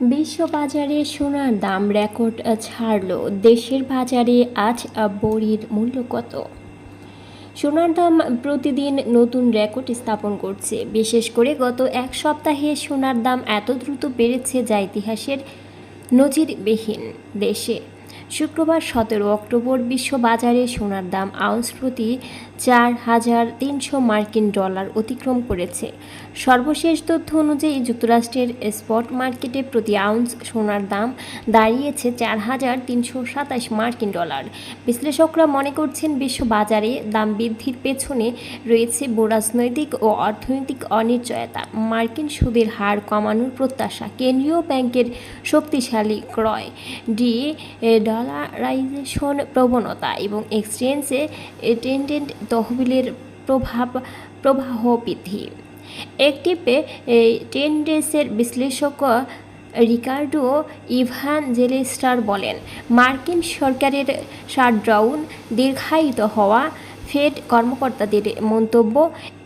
বিশ্ববাজারে সোনার দাম রেকর্ড ছাড়ল। দেশের বাজারে আজ বড়ির মূল্য কত? সোনার দাম প্রতিদিন নতুন রেকর্ড স্থাপন করছে। বিশেষ করে গত এক সপ্তাহে সোনার দাম এত দ্রুত বেড়েছে যা ইতিহাসের নজিরবিহীন দেশে। শুক্রবার সতেরো অক্টোবর বিশ্ববাজারে সোনার দাম আউন্স প্রতি চার হাজার তিনশো মার্কিন ডলার অতিক্রম করেছে। সর্বশেষ তথ্য অনুযায়ী যুক্তরাষ্ট্রের স্পট মার্কেটে প্রতি আউন্স সোনার দাম দাঁড়িয়েছে চার হাজার তিনশো সাতাশ মার্কিন ডলার। বিশ্লেষকরা মনে করছেন বিশ্ববাজারে দাম বৃদ্ধির পেছনে রয়েছে ভূরাজনৈতিক ও অর্থনৈতিক অনিশ্চয়তা, মার্কিন সুদের হার কমানোর প্রত্যাশা, কেন্দ্রীয় ব্যাংকের শক্তিশালী ক্রয় ডি ডলারাইজেশন প্রবণতা এবং এক্সচেঞ্জে টেন্ডেন্ট তহবিলের প্রভাব, প্রবাহ বৃদ্ধি। একটিপে টেন্ডেন্সের বিশ্লেষক রিকার্ডো ইভান জেলেস্টার বলেন, মার্কিন সরকারের শাটডাউন দীর্ঘায়িত হওয়া, ফেড কর্মকর্তাদের মন্তব্য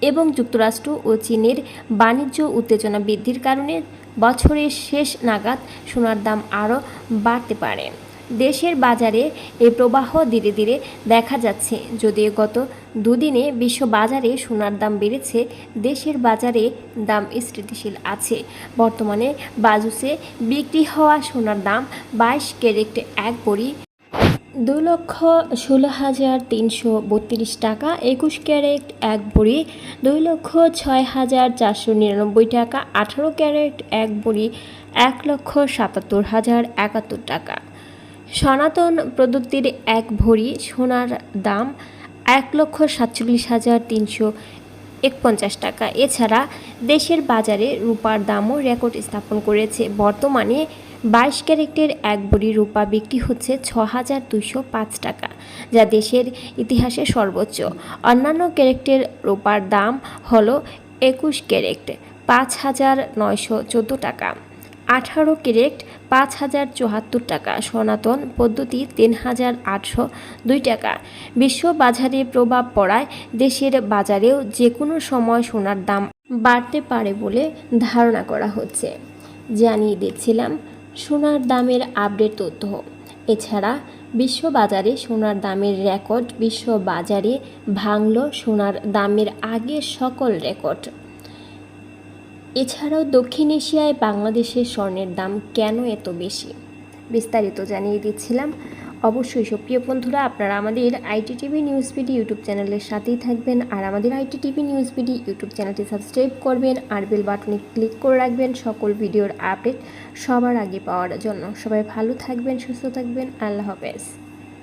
এবং যুক্তরাষ্ট্র ও চীনের বাণিজ্য উত্তেজনা বৃদ্ধির কারণে বছরের শেষ নাগাদ সোনার দাম আরও বাড়তে পারে। দেশের বাজারে এই প্রবাহ ধীরে ধীরে দেখা যাচ্ছে। যদিও গত দুদিনে বিশ্ব বাজারে সোনার দাম বেড়েছে, দেশের বাজারে দাম স্থিতিশীল আছে। বর্তমানে বাজুসে বিক্রি হওয়া সোনার দাম বাইশ ক্যারেট এক বড়ি। দু লক্ষ ষোলো হাজার তিনশো বত্রিশ টাকা, একুশ ক্যারেট এক বড়ি। দুই লক্ষ ছয় হাজার চারশো নিরানব্বই টাকা, আঠারো ক্যারেট এক বড়ি। এক লক্ষ সাতাত্তর হাজার একাত্তর টাকা। সনাতন প্রযুক্তির এক ভরি সোনার দাম এক লক্ষ সাতচল্লিশ হাজার তিনশো একপঞ্চাশ টাকা। এছাড়া দেশের বাজারে রূপার দামও রেকর্ড স্থাপন করেছে। বর্তমানে বাইশ ক্যারেক্টের এক বড়ি রূপা বিক্রি হচ্ছে ছ হাজার দুইশো পাঁচ টাকা, যা দেশের ইতিহাসে সর্বোচ্চ। অন্যান্য ক্যারেক্টের রূপার দাম হলো একুশ ক্যারেক্ট পাঁচ হাজার নয়শো চোদ্দ টাকা। আঠারো ক্যারেক্ট পাঁচ হাজার চুয়াত্তর টাকা, সনাতন পদ্ধতি তিন হাজার আটশো দুই টাকা। বিশ্ব বাজারে প্রভাব পড়ায় দেশের বাজারেও যে কোনো সময় সোনার দাম বাড়তে পারে বলে ধারণা করা হচ্ছে। জানিয়ে দিচ্ছিলাম, সোনার দামের আপডেট তথ্য। এছাড়া বিশ্ব বাজারে সোনার দামের রেকর্ড, বিশ্ব বাজারে ভাঙল সোনার দামের আগের সকল রেকর্ড। এছাড়াও দক্ষিণ এশিয়ায় বাংলাদেশের স্বর্ণের দাম কেন এত বেশি? বিস্তারিত জানিয়ে দিচ্ছিলাম। অবশ্যই সুপ্রিয় বন্ধুরা, আপনারা আমাদের IT TV news BD YouTube চ্যানেলের সাথেই থাকবেন আর আমাদের IT TV news BD YouTube চ্যানেলটি সাবস্ক্রাইব করবেন আর বেল বাটনে ক্লিক করে রাখবেন সকল ভিডিওর আপডেট সবার আগে পাওয়ার জন্য। সবাই ভালো থাকবেন, সুস্থ থাকবেন। আল্লাহ হাফেজ।